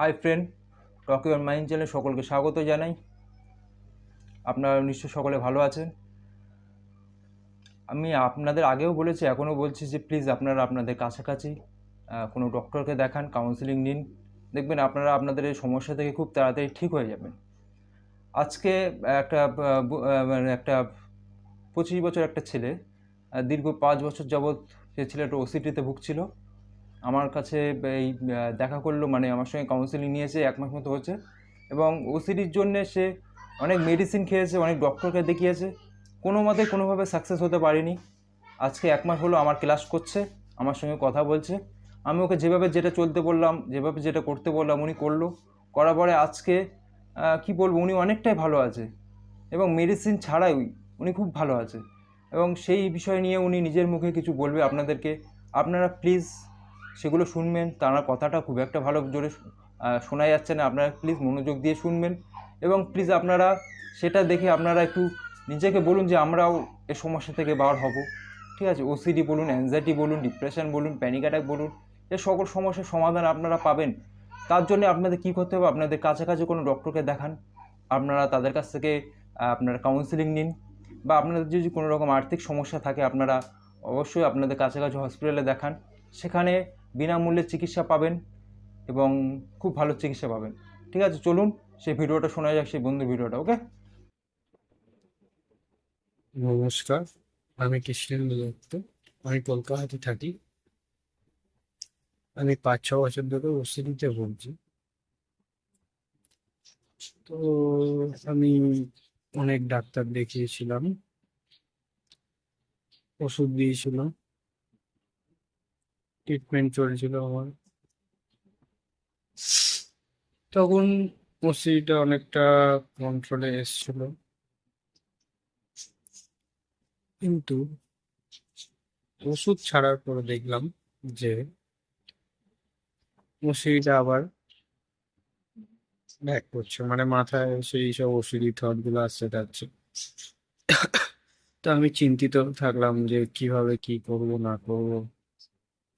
Hi friend talk your mind চ্যানেলে সকলকে স্বাগত জানাই। আপনারা নিশ্চয় সকলে ভালো আছেন। আমি আপনাদের আগেও বলেছি, এখনও বলছি যে প্লিজ আপনারা আপনাদের কাছাকাছি কোনো ডক্টরকে দেখান কাউন্সিলিং নিন। দেখবেন আপনারা আপনাদের এই সমস্যা থেকে খুব তাড়াতাড়ি ঠিক হয়ে যাবেন। আজকে একটা মানে একটা পঁচিশ বছর একটা ছেলে দীর্ঘ পাঁচ বছর যাবৎ সে ছেলেটা ওসিটিতে ভুগছিল। আমার কাছে এই দেখা করল মানে আমার সঙ্গে কাউন্সিলিং নিয়েছে এক মাস মতো হচ্ছে এবং ওসিডির জন্য সে অনেক মেডিসিন খেয়েছে, অনেক ডক্টরকে দেখিয়েছে। কোনো মতে কোনোভাবে সাকসেস হতে পারেনি। আজকে এক মাস হলো আমার ক্লাস করছে, আমার সঙ্গে কথা বলছে। আমি ওকে যেভাবে যেটা চলতে বললাম, যেভাবে যেটা করতে বললাম, উনি করল। করার পরে আজকে কি বলব, উনি অনেকটাই ভালো আছে। এবং মেডিসিন ছাড়াই উনি খুব ভালো আছে। এবং সেই বিষয় নিয়ে উনি নিজের মুখে কিছু বলবে আপনাদেরকে। আপনারা প্লিজ সেগুলো শুনবেন, তার কথাটা খুব একটা ভালো জোরে শোনা যাচ্ছে না। আপনারা প্লিজ মনোযোগ দিয়ে শুনবেন এবং প্লিজ আপনারা সেটা দেখে আপনারা একটু নিজেকে বলুন যে, আমরাও এ সমস্যা থেকে বার হব। ঠিক আছে? ওসিডি বলুন অ্যাংজাইটি বলুন ডিপ্রেশন বলুন প্যানিক অ্যাটাক বলুন, এ সকল সমস্যার সমাধান আপনারা পাবেন। তার জন্য আপনাদের কী করতে হবে? আপনাদের কাছাকাছি কোনো ডক্টরকে দেখান। আপনারা তাদের কাছ থেকে আপনারা কাউন্সিলিং নিন বা আপনাদের যদি কোনো রকম আর্থিক সমস্যা থাকে, আপনারা অবশ্যই আপনাদের কাছাকাছি হসপিটালে দেখান। সেখানে বিনামূল্যে চিকিৎসা পাবেন এবং খুব ভালো চিকিৎসা পাবেন। ঠিক আছে, চলুন সেই ভিডিওটা শোনা যাক, সেই বন্ধুর ভিডিওটা, ওকে? নমস্কার, আমি কৃষ্ণেন্দু দত্ত। আমি কলকাতাতে থাকি। আমি পাঁচ ছ বছর ধরে ওসিডিতে ভুগছি তো আমি অনেক ডাক্তার দেখিয়েছিলাম, ওষুধ দিয়েছিল ট্রিটমেন্ট চলছিল আমার। তখন ওসিডিটা অনেকটা কন্ট্রোলে এসছিল। কিন্তু ওষুধ ছাড়ার পরে দেখলাম যে ওসিডিটা আবার ব্যাক করছে। মানে মাথায় সেই সব ওষুধি থটগুলো আসছে, যাচ্ছে। তো আমি চিন্তিত থাকলাম যে কীভাবে কি করব, না করব।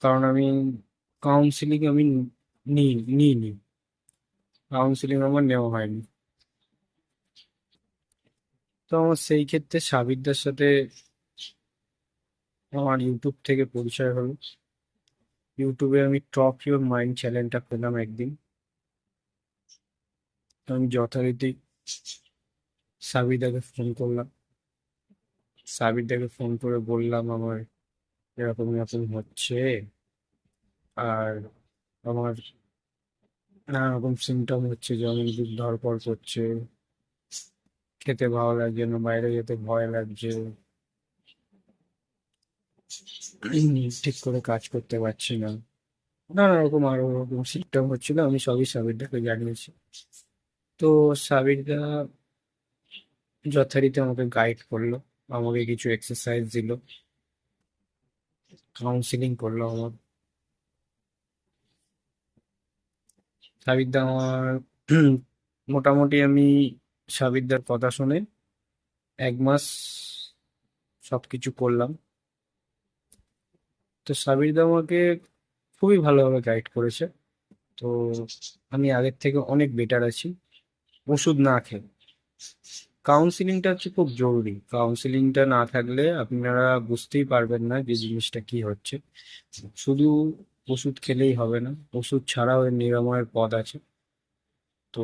কারণ আমি কাউন্সিলিং আমি নিই নিইনি। কাউন্সিলিং আমার নেওয়া হয়নি। তো আমার সেই ক্ষেত্রে সাবিরদার সাথে আমার ইউটিউব থেকে পরিচয় হলো। ইউটিউবে আমি টক ইউর মাইন্ড চ্যানেলটা পেলাম একদিন। আমি যথারীতি সাবিদাকে ফোন করলাম। সাবিদাকে ফোন করে বললাম আমার এরকম এরকম হচ্ছে। আর আমার নানা রকম সিমটম হচ্ছে যেমন ধরপড় করছে। খেতে ভালো লাগছে না, বাইরে যেতে ভয় লাগছে। ঠিক করে কাজ করতে পারছি না। নানা রকম আরও রকম সিমটম হচ্ছিল, আমি সবই সাবিরদাকে জানিয়েছি। তো সাবিরদা যথারীতি আমাকে গাইড করল, আমাকে কিছু এক্সারসাইজ দিল। কাউন্সিলিং করল আমার সাবিরদা আমার মোটামুটি আমি সাবিরদার কথা শুনে এক মাস সবকিছু করলাম তো সাবিরদা আমাকে খুবই ভালোভাবে গাইড করেছে তো আমি আগের থেকে অনেক বেটার আছি ওষুধ না খেয়ে কাউন্সিলিংটা হচ্ছে খুব জরুরি। কাউন্সিলিংটা না থাকলে আপনারা বুঝতেই পারবেন না যে জিনিসটা কি হচ্ছে। শুধু ওষুধ খেলেই হবে না, ওষুধ ছাড়াও এর নিরাময়ের পথ আছে। তো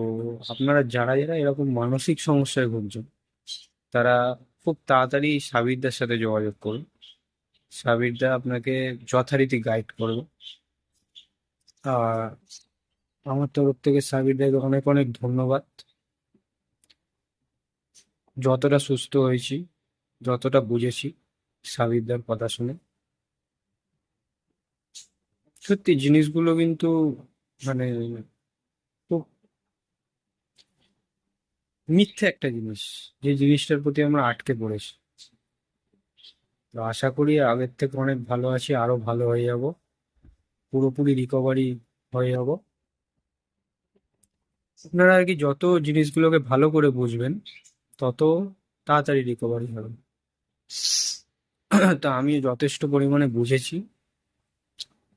আপনারা যারা যারা এরকম মানসিক সমস্যায় ভুগছেন, তারা খুব তাড়াতাড়ি সাবিরদার সাথে যোগাযোগ করুন। সাবিরদা আপনাকে যথারীতি গাইড করবে। আর আমার তরফ থেকে সাবিরদাকে অনেক অনেক ধন্যবাদ। যতটা সুস্থ হয়েছি, যতটা বুঝেছি সাবিরদার কথা শুনে। সত্যি জিনিসগুলো কিন্তু মানে খুব মিথ্যে একটা জিনিস, যে জিনিসটার প্রতি আমরা আটকে পড়েছি। তো আশা করি আগের থেকে অনেক ভালো আছি, আরও ভালো হয়ে যাব। পুরোপুরি রিকভারি হয়ে যাব। আপনারা আর কি যত জিনিসগুলোকে ভালো করে বুঝবেন তত তাড়াতাড়ি রিকভারি হবে। তা আমি যথেষ্ট পরিমাণে বুঝেছি।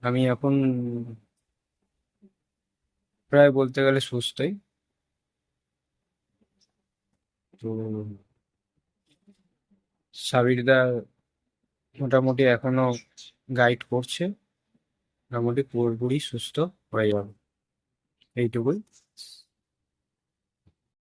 আমি এখন প্রায় বলতে গেলে সুস্থই। তো সাবিরদা মোটামুটি এখনও গাইড করছে। মোটামুটি পুরোপুরি সুস্থ হয়ে যাবে। এইটুকুই।